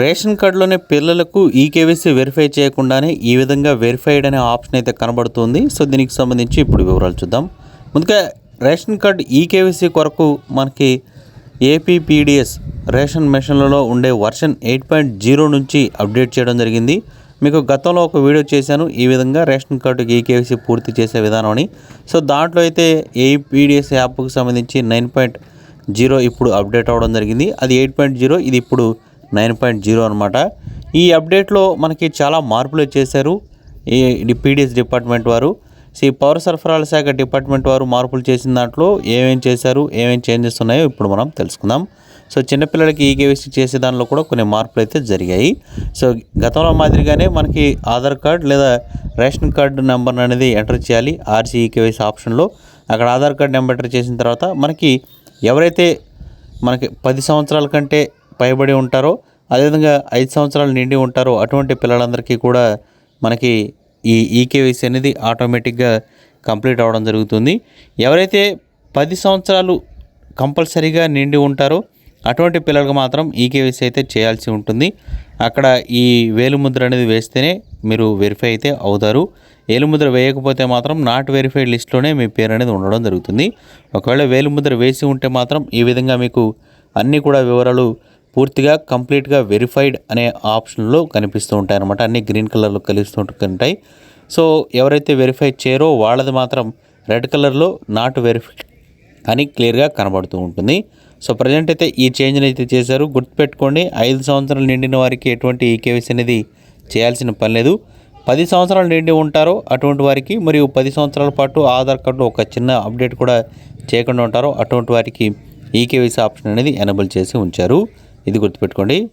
Ration కార్డులోనే పిల్లలకు ఈ KYC verify చేయకుండానే ఈ విధంగా వెరిఫైడ్ అనే ఆప్షన్ అయితే కనబడుతుంది. సో దీనికి సంబంధించి ఇప్పుడు వివరాలు చూద్దాం. ముందుగా రేషన్ కార్డు ఈ కేవైసీ కొరకు మనకి ఏపీపీడిఎస్ రేషన్ మెషన్లలో ఉండే వర్షన్ ఎయిట్ పాయింట్ జీరో నుంచి అప్డేట్ చేయడం జరిగింది. మీకు గతంలో ఒక వీడియో చేశాను. ఈ విధంగా రేషన్ కార్డుకి ఈకేవీసీ పూర్తి చేసే విధానం అని. సో దాంట్లో అయితే ఏపీడిఎస్ యాప్కు సంబంధించి నైన్ పాయింట్ జీరో ఇప్పుడు అప్డేట్ అవ్వడం జరిగింది. అది ఎయిట్ పాయింట్ జీరో. ఇది ఇప్పుడు నైన్ పాయింట్ జీరో అనమాట ఈ అప్డేట్లో మనకి చాలా మార్పులు చేశారు ఈ పీడిఎస్ డిపార్ట్మెంట్ వారు సో ఈ పౌర సరఫరాల శాఖ డిపార్ట్మెంట్ వారు మార్పులు చేసిన దాంట్లో ఏమేం చేశారు ఏమేం చేంజెస్ ఉన్నాయో ఇప్పుడు మనం తెలుసుకుందాం. సో చిన్నపిల్లలకి ఈ కేవైసీ చేసే దానిలో కూడా కొన్ని మార్పులు అయితే జరిగాయి. సో గతంలో మాదిరిగానే మనకి ఆధార్ కార్డ్ లేదా రేషన్ కార్డు నెంబర్ అనేది ఎంటర్ చేయాలి ఆర్సీ ఈకేవీసీ ఆప్షన్లో. అక్కడ ఆధార్ కార్డ్ నెంబర్ ఎంటర్ చేసిన తర్వాత మనకి ఎవరైతే మనకి పది సంవత్సరాల కంటే పైబడి ఉంటారో అదేవిధంగా ఐదు సంవత్సరాలు నిండి ఉంటారో అటువంటి పిల్లలందరికీ కూడా మనకి ఈ ఈకేవైసీ అనేది ఆటోమేటిక్గా కంప్లీట్ అవ్వడం జరుగుతుంది. ఎవరైతే పది సంవత్సరాలు కంపల్సరీగా నిండి ఉంటారో అటువంటి పిల్లలకు మాత్రం ఈకేవైసీ అయితే చేయాల్సి ఉంటుంది. అక్కడ ఈ వేలుముద్ర అనేది వేస్తేనే మీరు వెరిఫై అయితే అవుతారు. వేలుముద్ర వేయకపోతే మాత్రం నాట్ వెరిఫైడ్ లిస్ట్లోనే మీ పేరు అనేది ఉండడం జరుగుతుంది. ఒకవేళ వేలుముద్ర వేసి ఉంటే మాత్రం ఈ విధంగా మీకు అన్నీ కూడా వివరాలు పూర్తిగా కంప్లీట్గా వెరిఫైడ్ అనే ఆప్షన్లో కనిపిస్తూ ఉంటాయి అన్నమాట అన్ని గ్రీన్ కలర్లో కలుస్తూ ఉంటాయి. సో ఎవరైతే వెరిఫై చేయరో వాళ్ళది మాత్రం రెడ్ కలర్లో నాట్ వెరిఫై అని క్లియర్గా కనబడుతూ ఉంటుంది. సో ప్రజెంట్ అయితే ఈ చేంజ్ని అయితే చేశారు. గుర్తుపెట్టుకోండి ఐదు సంవత్సరాలు నిండిన వారికి ఎటువంటి ఈకేవీసీ అనేది చేయాల్సిన పని లేదు. పది సంవత్సరాలు నిండి ఉంటారో అటువంటి వారికి మరియు పది సంవత్సరాల పాటు ఆధార్ కార్డు ఒక చిన్న అప్డేట్ కూడా చేయకుండా ఉంటారో అటువంటి వారికి ఈకేవీసీ ఆప్షన్ అనేది ఎనబుల్ చేసి ఉంచారు. ఇది గుర్తుపెట్టుకోండి.